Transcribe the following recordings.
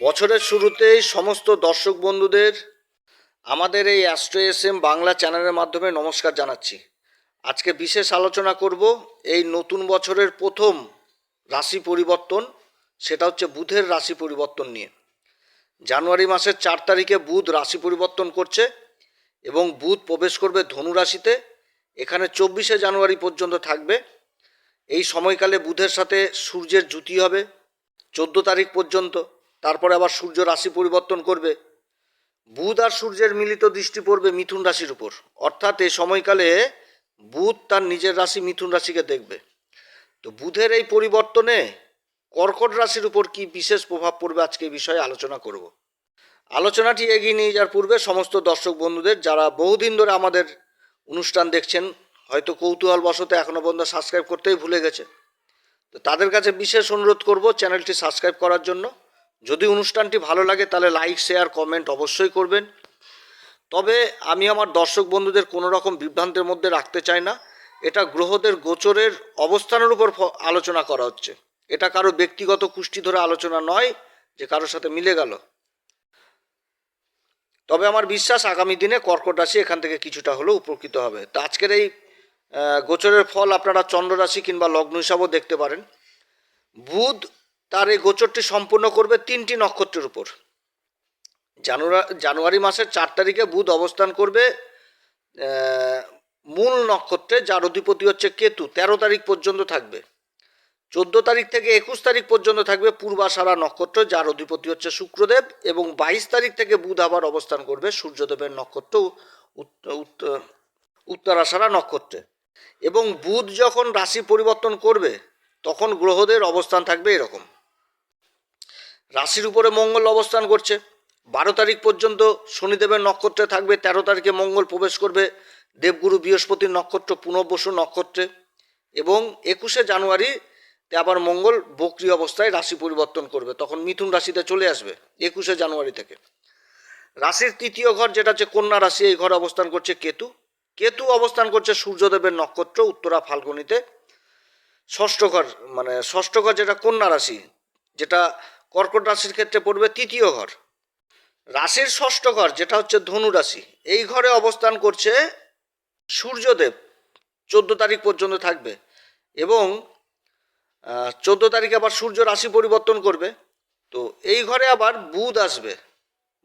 বছরের শুরুতেই সমস্ত দর্শক বন্ধুদের আমাদের এই অ্যাস্ট্রো এস এম বাংলা চ্যানেলের মাধ্যমে নমস্কার জানাচ্ছি। আজকে বিশেষ আলোচনা করব এই নতুন বছরের প্রথম রাশি পরিবর্তন, সেটা হচ্ছে বুধের রাশি পরিবর্তন নিয়ে। জানুয়ারি মাসের চার তারিখে বুধ রাশি পরিবর্তন করছে এবং বুধ প্রবেশ করবে ধনু রাশিতে, এখানে চব্বিশে জানুয়ারি পর্যন্ত থাকবে। এই সময়কালে বুধের সাথে সূর্যের জুতি হবে, চোদ্দ তারিখ পর্যন্ত। তারপরে আবার সূর্য রাশি পরিবর্তন করবে। বুধ আর সূর্যের মিলিত দৃষ্টি পড়বে মিথুন রাশির উপর। অর্থাৎ এই সময়কালে বুধ তার নিজের রাশি মিথুন রাশিকে দেখবে। তো বুধের এই পরিবর্তনে কর্কট রাশির উপর কি বিশেষ প্রভাব পড়বে আজকে বিষয়ে আলোচনা করব। আলোচনাটি এগিয়ে নিয়ে যাওয়ার পূর্বে সমস্ত দর্শক বন্ধুদের, যারা বহুদিন ধরে আমাদের অনুষ্ঠান দেখছেন, হয়তো কৌতূহল বশত এখনও পর্যন্ত সাবস্ক্রাইব করতেই ভুলে গেছে। তো তাদের কাছে বিশেষ অনুরোধ করব চ্যানেলটি সাবস্ক্রাইব করার জন্য। যদি অনুষ্ঠানটি ভালো লাগে তাহলে লাইক শেয়ার কমেন্ট অবশ্যই করবেন। তবে আমি আমার দর্শক বন্ধুদের কোনো রকম বিভ্রান্তের মধ্যে রাখতে চাই না। এটা গ্রহদের গোচরের অবস্থানের উপর আলোচনা করা হচ্ছে। এটা কারও ব্যক্তিগত কুষ্টি ধরে আলোচনা নয় যে কারোর সাথে মিলে গেল। তবে আমার বিশ্বাস আগামী দিনে কর্কট রাশি এখান থেকে কিছুটা হলেও উপকৃত হবে। তো আজকের এই গোচরের ফল আপনারা চন্দ্র রাশি কিংবা লগ্ন হিসাবেও দেখতে পারেন। বুধ তার এই গোচরটি সম্পূর্ণ করবে তিনটি নক্ষত্রের উপর। জানুয়ারি জানুয়ারি মাসের চার তারিখে বুধ অবস্থান করবে মূল নক্ষত্রে, যার অধিপতি হচ্ছে কেতু, তেরো তারিখ পর্যন্ত থাকবে। চোদ্দ তারিখ থেকে একুশ তারিখ পর্যন্ত থাকবে পূর্বাষাঢ়া নক্ষত্র, যার অধিপতি হচ্ছে শুক্রদেব, এবং বাইশ তারিখ থেকে বুধ আবার অবস্থান করবে সূর্যদেবের নক্ষত্র, উত- উত- নক্ষত্রে। এবং বুধ যখন রাশি পরিবর্তন করবে, তখন গ্রহদের অবস্থান থাকবে এরকম। রাশির উপরে মঙ্গল অবস্থান করছে। বারো তারিখ পর্যন্ত শনিদেবের নক্ষত্রে থাকবে, তেরো তারিখে মঙ্গল প্রবেশ করবে। দেবগুরু বৃহস্পতির নক্ষত্র পুনর্বসু নক্ষত্রে। এবং একুশে জানুয়ারিতে আবার মঙ্গল বক্রি অবস্থায় রাশি পরিবর্তন করবে। তখন মিথুন রাশিতে চলে আসবে, একুশে জানুয়ারি থেকে। রাশির তৃতীয় ঘর যেটা হচ্ছে কন্যা রাশি, এই ঘরে অবস্থান করছে কেতু। কেতু অবস্থান করছে সূর্যদেবের নক্ষত্র উত্তরা ফাল্গুনিতে। ষষ্ঠ ঘর মানে ষষ্ঠ ঘর যেটা কন্যা রাশি, যেটা কর্কট রাশির ক্ষেত্রে পড়বে তৃতীয় ঘর। রাশির ষষ্ঠ ঘর, যেটা হচ্ছে ধনু রাশি, এই ঘরে অবস্থান করছে সূর্যদেব, চোদ্দ তারিখ পর্যন্ত থাকবে এবং চোদ্দ তারিখে আবার সূর্য রাশি পরিবর্তন করবে। তো এই ঘরে আবার বুধ আসবে।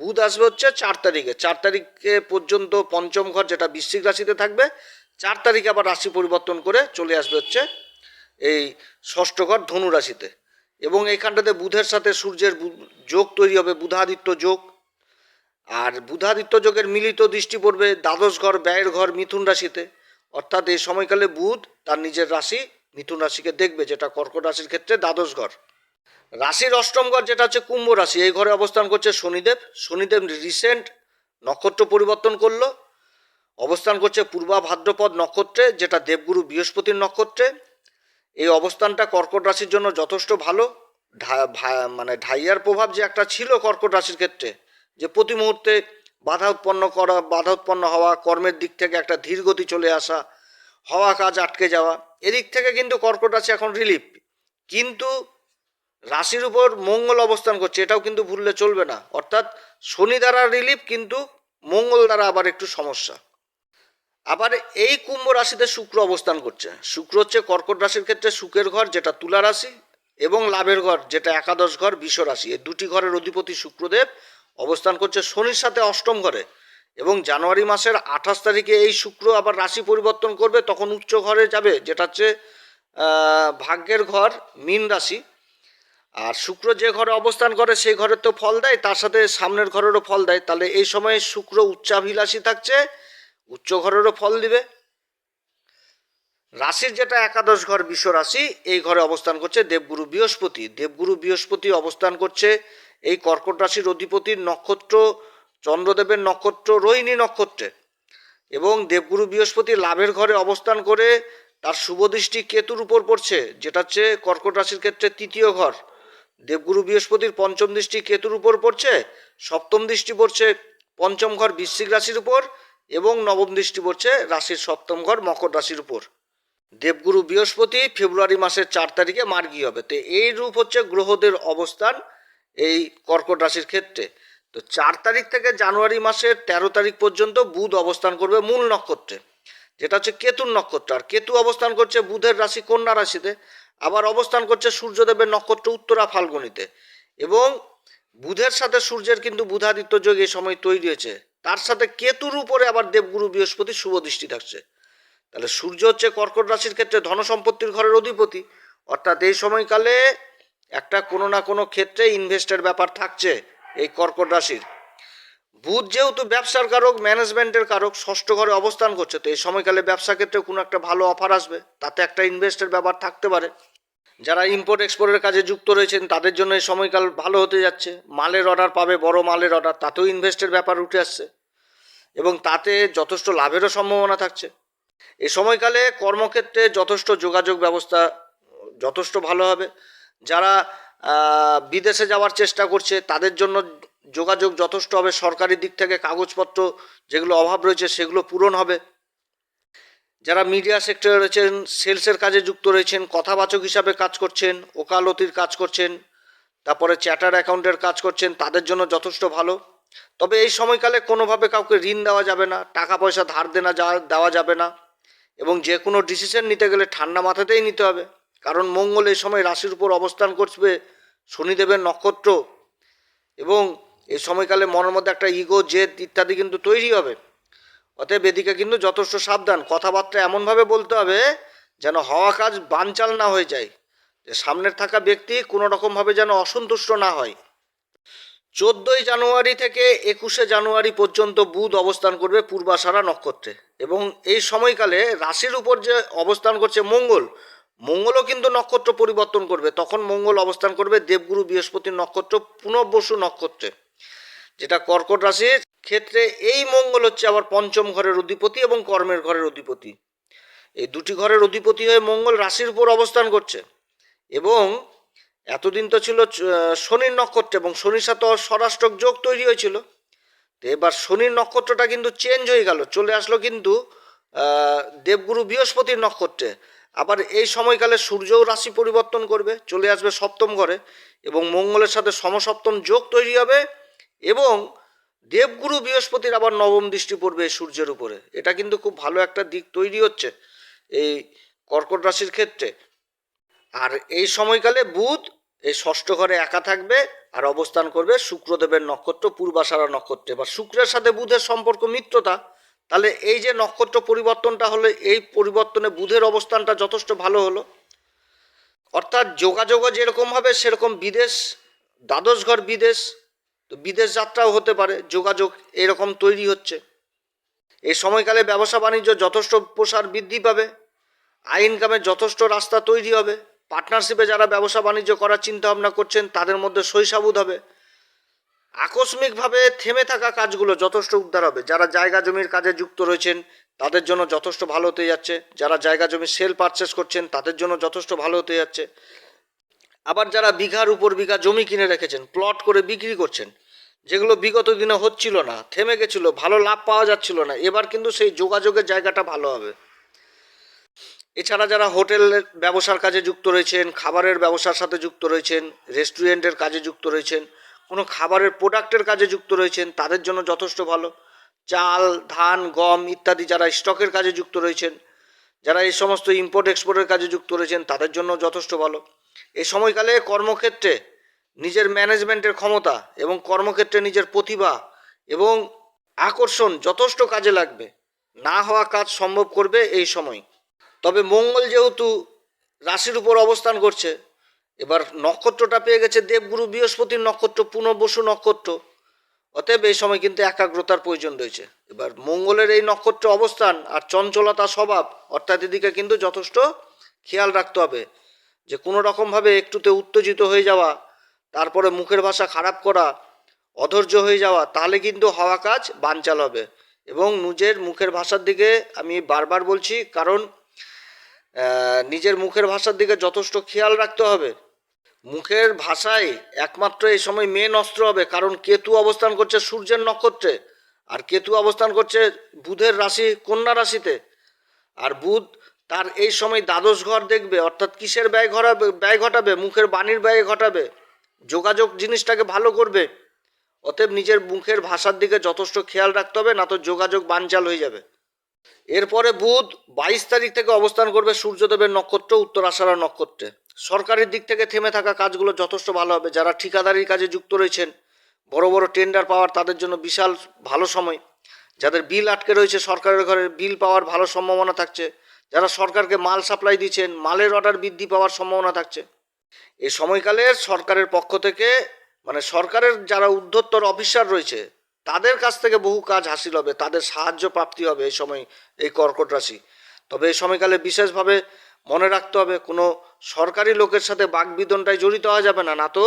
বুধ আসবে হচ্ছে চার তারিখে। চার তারিখে পর্যন্ত পঞ্চম ঘর, যেটা বৃশ্চিক রাশিতে থাকবে, চার তারিখে আবার রাশি পরিবর্তন করে চলে আসবে হচ্ছে এই ষষ্ঠ ঘর ধনু রাশিতে। এবং এইখানটাতে বুধের সাথে সূর্যের যোগ তৈরি হবে, বুধাদিত্য যোগ। আর বুধাদিত্য যোগের মিলিত দৃষ্টি পড়বে দ্বাদশ ঘর, ব্যয়ের ঘর, মিথুন রাশিতে। অর্থাৎ এই সময়কালে বুধ তার নিজের রাশি, মিথুন রাশিকে দেখবে, যেটা কর্কট রাশির ক্ষেত্রে দ্বাদশ ঘর। রাশির অষ্টম ঘর যেটা হচ্ছে কুম্ভ রাশি, এই ঘরে অবস্থান করছে শনিদেব। শনিদেব রিসেন্ট নক্ষত্র পরিবর্তন করল। অবস্থান করছে পূর্বা ভাদ্রপদ নক্ষত্রে, যেটা দেবগুরু বৃহস্পতির নক্ষত্রে। এই অবস্থানটা কর্কট রাশির জন্য যথেষ্ট ভালো। মানে ঢাইয়ার প্রভাব যে একটা ছিল কর্কট রাশির ক্ষেত্রে, যে প্রতি মুহূর্তে বাধা উৎপন্ন করা, বাধা উৎপন্ন হওয়া, কর্মের দিক থেকে একটা ধীর গতি চলে আসা, হওয়া কাজ আটকে যাওয়া, এদিক থেকে কিন্তু কর্কট রাশি এখন রিলিফ কিন্তু রাশির উপর মঙ্গল অবস্থান করছে, এটাও কিন্তু ভুললে চলবে না। অর্থাৎ শনি দ্বারা রিলিফ কিন্তু মঙ্গল দ্বারা আবার একটু সমস্যা। আবার এই কুম্ভ রাশিতে শুক্র অবস্থান করছে। শুক্র হচ্ছে কর্কট রাশির ক্ষেত্রে সুখের ঘর, যেটা তুলা রাশি, এবং লাভের ঘর, যেটা একাদশ ঘর বিশ্ব রাশি। এই দুটি ঘরের অধিপতি শুক্রদেব অবস্থান করছে শনির সাথে অষ্টম ঘরে, এবং জানুয়ারি মাসের আঠাশ তারিখে এই শুক্র আবার রাশি পরিবর্তন করবে, তখন উচ্চ ঘরে যাবে, যেটা হচ্ছে ভাগ্যের ঘর, মীন রাশি। আর শুক্র যে ঘরে অবস্থান করে, সেই ঘরের তো ফল দেয়, তার সাথে সামনের ঘরেরও ফল দেয়। তাহলে এই সময়ে শুক্র উচ্চাভিলাষী থাকছে উচ্চ ঘরেরও ফল দিবে। রাশির যেটা একাদশ ঘর বিশ্ব রাশি, এই ঘরে অবস্থান করছে দেবগুরু বৃহস্পতি। দেবগুরু বৃহস্পতি অবস্থান করছে এই কর্কট রাশির অধিপতির নক্ষত্র, চন্দ্রদেবের নক্ষত্র, রোহিণী নক্ষত্রে। এবং দেবগুরু বৃহস্পতি লাভের ঘরে অবস্থান করে তার শুভদৃষ্টি কেতুর উপর পড়ছে, যেটা হচ্ছে কর্কট রাশির ক্ষেত্রে তৃতীয় ঘর। দেবগুরু বৃহস্পতির পঞ্চম দৃষ্টি কেতুর উপর পড়ছে, সপ্তম দৃষ্টি পড়ছে পঞ্চম ঘর বৃশ্চিক রাশির উপর। এবং নবম দৃষ্টি পড়ছে রাশির সপ্তম ঘর মকর রাশির উপর। দেবগুরু বৃহস্পতি ফেব্রুয়ারি মাসের চার তারিখে মার্গী হবে। তো এই রূপ হচ্ছে গ্রহদের অবস্থান এই কর্কট রাশির ক্ষেত্রে। তো চার তারিখ থেকে জানুয়ারি মাসের তেরো তারিখ পর্যন্ত বুধ অবস্থান করবে মূল নক্ষত্রে, যেটা হচ্ছে কেতুর নক্ষত্র। আর কেতু অবস্থান করছে বুধের রাশি কন্যা রাশিতে, আবার অবস্থান করছে সূর্যদেবের নক্ষত্র উত্তরা ফাল্গুনিতে। এবং বুধের সাথে সূর্যের কিন্তু বুধাদিত্য যোগ এই সময় তৈরি হয়েছে। তার সাথে কেতুর উপরে আবার দেবগুরু বৃহস্পতি শুভ দৃষ্টি থাকছে তাহলে সূর্য হচ্ছে কর্কট রাশির ক্ষেত্রে ধন সম্পত্তির ঘরের অধিপতি। অর্থাৎ এই সময়কালে একটা কোনো না কোনো ক্ষেত্রে ইনভেস্টের ব্যাপার থাকছে এই কর্কট রাশির। বুধ যেহেতু ব্যবসার কারক ম্যানেজমেন্টের কারক, ষষ্ঠ ঘরে অবস্থান করছে, তো এই সময়কালে ব্যবসা ক্ষেত্রে কোনো একটা ভালো অফার আসবে, তাতে একটা ইনভেস্টের ব্যাপার থাকতে পারে। যারা ইম্পোর্ট এক্সপোর্টের কাজে যুক্ত রয়েছেন, তাদের জন্য এই সময়কাল ভালো হতে যাচ্ছে। মালের অর্ডার পাবে, বড় মালের অর্ডার তাতেও ইনভেস্টের ব্যাপার উঠে আসছে। এবং তাতে যথেষ্ট লাভেরও সম্ভাবনা থাকছে। এ সময়কালে কর্মক্ষেত্রে যথেষ্ট যোগাযোগ ব্যবস্থা, যথেষ্ট ভালো হবে। যারা বিদেশে যাওয়ার চেষ্টা করছে, তাদের জন্য যোগাযোগ যথেষ্ট হবে। সরকারি দিক থেকে কাগজপত্র যেগুলো অভাব রয়েছে, সেগুলো পূরণ হবে। যারা মিডিয়া সেক্টরে রয়েছেন সেলসের কাজে যুক্ত রয়েছেন, কথাবাচক হিসাবে কাজ করছেন, ওকালতির কাজ করছেন, তারপরে চ্যাটার অ্যাকাউন্টের কাজ করছেন, তাদের জন্য যথেষ্ট ভালো। তবে এই সময়কালে কোনোভাবে কাউকে ঋণ দেওয়া যাবে না, টাকা পয়সা ধার দেনা যা দেওয়া যাবে না। এবং যে কোনো ডিসিশন নিতে গেলে ঠান্ডা মাথাতেই নিতে হবে। কারণ মঙ্গল এই সময় রাশির উপর অবস্থান করবে শনিদেবের নক্ষত্র। এবং এই সময়কালে মনের মধ্যে একটা ইগো জেদ ইত্যাদি কিন্তু তৈরি হবে। অতএব এদিকে কিন্তু যথেষ্ট সাবধান। কথাবার্তা এমনভাবে বলতে হবে যেন হওয়া কাজ বানচাল না হয়ে যায়। যে সামনের থাকা ব্যক্তি কোনো রকমভাবে যেন অসন্তুষ্ট না হয়। চোদ্দোই জানুয়ারি থেকে একুশে জানুয়ারি পর্যন্ত বুধ অবস্থান করবে পূর্বাষাঢ়া নক্ষত্রে এবং এই সময়কালে রাশির উপর যে অবস্থান করছে মঙ্গল, মঙ্গলও কিন্তু নক্ষত্র পরিবর্তন করবে। তখন মঙ্গল অবস্থান করবে দেবগুরু বৃহস্পতির নক্ষত্র, পুনর্বসু নক্ষত্রে। যেটা কর্কট রাশির ক্ষেত্রে এই মঙ্গল হচ্ছে আবার পঞ্চম ঘরের অধিপতি এবং কর্মের ঘরের অধিপতি। এই দুটি ঘরের অধিপতি হয়ে মঙ্গল রাশির উপর অবস্থান করছে এবং এতদিন তো ছিল শনির নক্ষত্র এবং শনির সাথে স্বরাষ্ট্রক যোগ তৈরি হয়েছিল। তো এবার শনির নক্ষত্রটা কিন্তু চেঞ্জ হয়ে গেল, চলে আসলো কিন্তু দেবগুরু বৃহস্পতির নক্ষত্রে। আবার এই সময়কালে সূর্যও রাশি পরিবর্তন করবে, চলে আসবে সপ্তম ঘরে এবং মঙ্গলের সাথে সমসপ্তম যোগ তৈরি হবে এবং দেবগুরু বৃহস্পতির আবার নবম দৃষ্টি পড়বে সূর্যের উপরে। এটা কিন্তু খুব ভালো একটা দিক তৈরি হচ্ছে এই কর্কট রাশির ক্ষেত্রে। আর এই সময়কালে বুধ এই ষষ্ঠ ঘরে একা থাকবে আর অবস্থান করবে শুক্রদেবের নক্ষত্র, পূর্বাষাঢ়া নক্ষত্রে। এবার শুক্রের সাথে বুধের সম্পর্ক মিত্রতা, তাহলে এই যে নক্ষত্র পরিবর্তনটা হলে এই পরিবর্তনে বুধের অবস্থানটা যথেষ্ট ভালো হলো। অর্থাৎ যোগাযোগও যেরকম হবে সেরকম বিদেশ, দ্বাদশ ঘর বিদেশ তো বিদেশ যাত্রাও হতে পারে, যোগাযোগ এরকম তৈরি হচ্ছে। এই সময়কালে ব্যবসা বাণিজ্য যথেষ্ট প্রসার বৃদ্ধি পাবে আই ইনকামের যথেষ্ট রাস্তা তৈরি হবে। পার্টনারশিপে যারা ব্যবসা বাণিজ্য করার চিন্তা ভাবনা করছেন, তাদের মধ্যে শৈশাবুদ হবে। আকস্মিকভাবে থেমে থাকা কাজগুলো যথেষ্ট উদ্ধার হবে। যারা জায়গা জমির কাজে যুক্ত রয়েছেন, তাদের জন্য যথেষ্ট ভালো হতে যাচ্ছে। যারা জায়গা জমি সেল পারচেস করছেন, তাদের জন্য যথেষ্ট ভালো হতে যাচ্ছে। আবার যারা বিঘার উপর বিঘা জমি কিনে রেখেছেন প্লট করে বিক্রি করছেন যেগুলো বিগত দিনে হচ্ছিল না, থেমে গেছিল, ভালো লাভ পাওয়া যাচ্ছিল না, এবার কিন্তু সেই যোগাযোগের জায়গাটা ভালো হবে। এছাড়া যারা হোটেলের ব্যবসার কাজে যুক্ত রয়েছেন, খাবারের ব্যবসার সাথে যুক্ত রয়েছেন, রেস্টুরেন্টের কাজে যুক্ত রয়েছেন, কোনো খাবারের প্রোডাক্টের কাজে যুক্ত রয়েছেন, তাদের জন্য যথেষ্ট ভালো। চাল, ধান, গম ইত্যাদি যারা স্টকের কাজে যুক্ত রয়েছেন, যারা এই সমস্ত ইম্পোর্ট এক্সপোর্টের কাজে যুক্ত রয়েছেন, তাদের জন্য যথেষ্ট ভালো। এই সময়কালে কর্মক্ষেত্রে নিজের ম্যানেজমেন্টের ক্ষমতা এবং কর্মক্ষেত্রে নিজের প্রতিভা এবং আকর্ষণ যথেষ্ট কাজে লাগবে। না হওয়া কাজ সম্ভব করবে এই সময়। তবে মঙ্গল যেহেতু রাশির উপর অবস্থান করছে, এবার নক্ষত্রটা পেয়ে গেছে দেবগুরু, বৃহস্পতির নক্ষত্র পুনর্বসু নক্ষত্র। অতএব এই সময় কিন্তু একাগ্রতার প্রয়োজন রয়েছে। এবার মঙ্গলের এই নক্ষত্র অবস্থান আর চঞ্চলতা স্বভাব অর্থাৎ এদিকে কিন্তু যথেষ্ট খেয়াল রাখতে হবে যে কোনো রকমভাবে একটুতে উত্তেজিত হয়ে যাওয়া তারপরে মুখের ভাষা খারাপ করা, অধৈর্য হয়ে যাওয়া, তাহলে কিন্তু হওয়া কাজ বানচাল হবে। এবং নিজের মুখের ভাষার দিকে আমি বারবার বলছি, কারণ নিজের মুখের ভাষার দিকে যথেষ্ট খেয়াল রাখতে হবে। মুখের ভাষাই একমাত্র এই সময় মেন অস্ত্র হবে, কারণ কেতু অবস্থান করছে সূর্যের নক্ষত্রে, আর কেতু অবস্থান করছে বুধের রাশি, কন্যা রাশিতে। আর বুধ তার এই সময় দ্বাদশ ঘর দেখবে, অর্থাৎ কিসের ব্যয় ঘটাবে ব্যয় ঘটাবে? মুখের বাণীর ব্যয় ঘটাবে। যোগাযোগ জিনিসটাকে ভালো করবে, অতএব নিজের মুখের ভাষার দিকে যথেষ্ট খেয়াল রাখতে হবে, না তো যোগাযোগ বানচাল হয়ে যাবে। এরপরে বুধ বাইশ তারিখ থেকে অবস্থান করবে সূর্যদেবের নক্ষত্র উত্তর আষাঢ়া নক্ষত্রে। সরকারের দিক থেকে থেমে থাকা কাজগুলো যথেষ্ট ভালো হবে। যারা ঠিকাদারির কাজে যুক্ত রয়েছেন, বড় বড় টেন্ডার পাওয়ার তাদের জন্য বিশাল ভালো সময়। যাদের বিল আটকে রয়েছে সরকারের ঘরে, বিল পাওয়ার ভালো সম্ভাবনা থাকছে। যারা সরকারকে মাল সাপ্লাই দিচ্ছেন, মালের অর্ডার বৃদ্ধি পাওয়ার সম্ভাবনা থাকছে। এই সময়কালে সরকারের পক্ষ থেকে মানে সরকারের যারা উদ্ধত্তর অফিসার রয়েছে, তাদের কাছ থেকে বহু কাজ হাসিল হবে, তাদের সাহায্য প্রাপ্তি হবে এই সময় এই কর্কট রাশি। তবে এই সময়কালে বিশেষভাবে মনে রাখতে হবে, কোনো সরকারি লোকের সাথে বাকবিদনটায় জড়িত হওয়া যাবে না না তো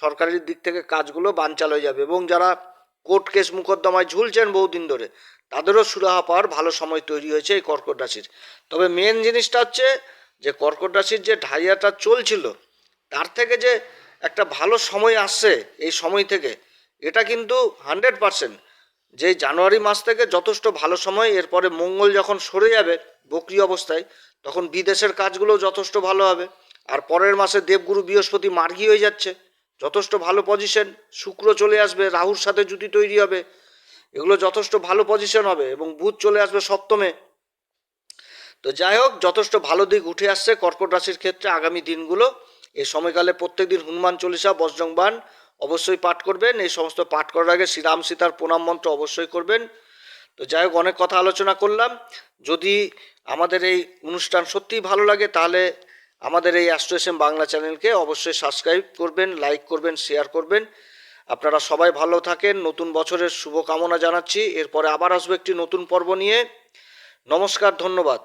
সরকারের দিক থেকে কাজগুলো বানচাল হয়ে যাবে এবং যারা কোর্ট কেস মুকদ্দমায় ঝুলছেন বহুদিন ধরে, তাদেরও সুরাহা পাওয়ার ভালো সময় তৈরি হয়েছে এই কর্কট রাশির। তবে মেন জিনিসটা হচ্ছে যে কর্কট রাশির যে ঢাইয়াটা চলছিল তার থেকে যে একটা ভালো সময় আসছে এই সময় থেকে, এটা কিন্তু হান্ড্রেড পারসেন্ট। যে জানুয়ারি মাস থেকে যথেষ্ট ভালো সময়, এরপরে মঙ্গল যখন সরে যাবে বকরি অবস্থায়, তখন বিদেশের কাজগুলো যথেষ্ট ভালো হবে। আর পরের মাসে দেবগুরু বৃহস্পতি মার্গী হয়ে যাচ্ছে, যথেষ্ট ভালো পজিশন শুক্র চলে আসবে, রাহুর সাথে জুতি তৈরি হবে, এগুলো যথেষ্ট ভালো পজিশন হবে এবং বুধ চলে আসবে সপ্তমে। তো যাই হোক, যথেষ্ট ভালো দিক উঠে আসছে কর্কট রাশির ক্ষেত্রে আগামী দিনগুলো। এই সময়কালে প্রত্যেকদিন হনুমান চল্লিশা বজ্রংবান অবশ্যই পাঠ করবেন। এই সমস্ত পাঠ করার আগে শ্রীরাম সীতার প্রণাম মন্ত্র অবশ্যই করবেন। তো যাই হোক, অনেক কথা আলোচনা করলাম। যদি আমাদের এই অনুষ্ঠান সত্যিই ভালো লাগে, তাহলে আমাদের এই অ্যাস্ট্রোএসএম বাংলা চ্যানেলকে অবশ্যই সাবস্ক্রাইব করবেন, লাইক করবেন, শেয়ার করবেন। আপনারা সবাই ভালো থাকেন। নতুন বছরের শুভকামনা জানাচ্ছি। এরপরে আবার আসব একটি নতুন পর্ব নিয়ে। নমস্কার, ধন্যবাদ।